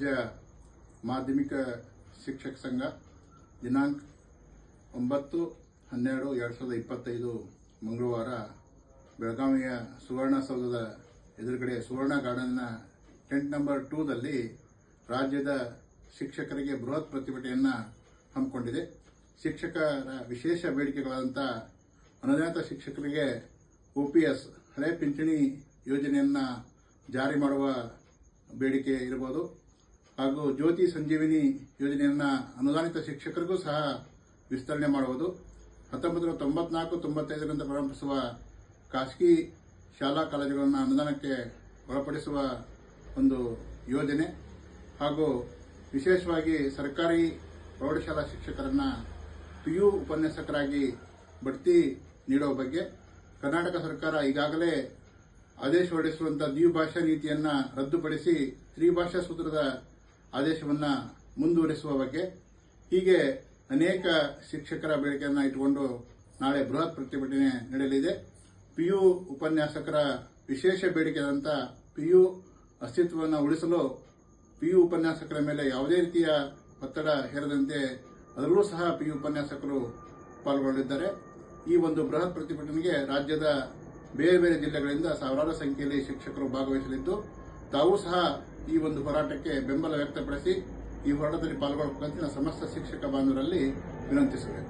ರಾಜ್ಯ ಮಾಧ್ಯಮಿಕ ಶಿಕ್ಷಕ ಸಂಘ, ದಿನಾಂಕ ಒಂಬತ್ತು ಹನ್ನೆರಡು ಎರಡು ಸಾವಿರದ ಇಪ್ಪತ್ತೈದು ಮಂಗಳವಾರ ಬೆಳಗಾವಿಯ ಸುವರ್ಣಸೌಧದ ಎದುರುಗಡೆ ಸುವರ್ಣ ಗಾರ್ಡನ್ನ ಟೆಂಟ್ ನಂಬರ್ ಟೂದಲ್ಲಿ ರಾಜ್ಯದ ಶಿಕ್ಷಕರಿಗೆ ಬೃಹತ್ ಪ್ರತಿಭಟನೆಯನ್ನು ಹಮ್ಮಿಕೊಂಡಿದೆ. ಶಿಕ್ಷಕರ ವಿಶೇಷ ಬೇಡಿಕೆಗಳಾದಂಥ ಅನುದಾನಿತ ಶಿಕ್ಷಕರಿಗೆ ಒ ಪಿ ಎಸ್, ಹಳೆ ಪಿಂಚಣಿ ಯೋಜನೆಯನ್ನು ಜಾರಿ ಮಾಡುವ ಬೇಡಿಕೆ ಇರಬಹುದು. ಹಾಗೂ ಜ್ಯೋತಿ ಸಂಜೀವಿನಿ ಯೋಜನೆಯನ್ನು ಅನುದಾನಿತ ಶಿಕ್ಷಕರಿಗೂ ಸಹ ವಿಸ್ತರಣೆ ಮಾಡುವುದು. ಹತ್ತೊಂಬತ್ತು ನೂರ ತೊಂಬತ್ನಾಲ್ಕು, ತೊಂಬತ್ತೈದರಿಂದ ಪ್ರಾರಂಭಿಸುವ ಖಾಸಗಿ ಶಾಲಾ ಕಾಲೇಜುಗಳನ್ನು ಅನುದಾನಕ್ಕೆ ಒಳಪಡಿಸುವ ಒಂದು ಯೋಜನೆ ಹಾಗೂ ವಿಶೇಷವಾಗಿ ಸರ್ಕಾರಿ ಪ್ರೌಢಶಾಲಾ ಶಿಕ್ಷಕರನ್ನು ಪಿ ಯು ಉಪನ್ಯಾಸಕರಾಗಿ ಬಡ್ತಿ ನೀಡುವ ಬಗ್ಗೆ ಕರ್ನಾಟಕ ಸರ್ಕಾರ ಈಗಾಗಲೇ ಆದೇಶ ಹೊರಡಿಸುವಂಥ ದ್ವಿಭಾಷಾ ನೀತಿಯನ್ನು ರದ್ದುಪಡಿಸಿ ತ್ರಿಭಾಷಾ ಸೂತ್ರದ ಆದೇಶವನ್ನು ಮುಂದುವರಿಸುವ ಬಗ್ಗೆ ಹೀಗೆ ಅನೇಕ ಶಿಕ್ಷಕರ ಬೇಡಿಕೆಯನ್ನು ಇಟ್ಟುಕೊಂಡು ನಾಳೆ ಬೃಹತ್ ಪ್ರತಿಭಟನೆ ನಡೆಯಲಿದೆ. ಪಿಯು ಉಪನ್ಯಾಸಕರ ವಿಶೇಷ ಬೇಡಿಕೆಯಾದಂಥ ಪಿಯು ಅಸ್ತಿತ್ವವನ್ನು ಉಳಿಸಲು ಪಿಯು ಉಪನ್ಯಾಸಕರ ಮೇಲೆ ಯಾವುದೇ ರೀತಿಯ ಒತ್ತಡ ಹೇರದಂತೆ ಅದರಲ್ಲೂ ಸಹ ಪಿಯು ಉಪನ್ಯಾಸಕರು ಪಾಲ್ಗೊಂಡಿದ್ದಾರೆ. ಈ ಒಂದು ಬೃಹತ್ ಪ್ರತಿಭಟನೆಗೆ ರಾಜ್ಯದ ಬೇರೆ ಬೇರೆ ಜಿಲ್ಲೆಗಳಿಂದ ಸಾವಿರಾರು ಸಂಖ್ಯೆಯಲ್ಲಿ ಶಿಕ್ಷಕರು ಭಾಗವಹಿಸಲಿದ್ದು, ತಾವು ಸಹ ಈ ಒಂದು ಹೋರಾಟಕ್ಕೆ ಬೆಂಬಲ ವ್ಯಕ್ತಪಡಿಸಿ ಈ ಹೋರಾಟದಲ್ಲಿ ಪಾಲ್ಗೊಳ್ಳಬೇಕಂತ ಸಮಸ್ತ ಶಿಕ್ಷಕ ಬಾಂಧವರಲ್ಲಿ ವಿನಂತಿಸುವೆ.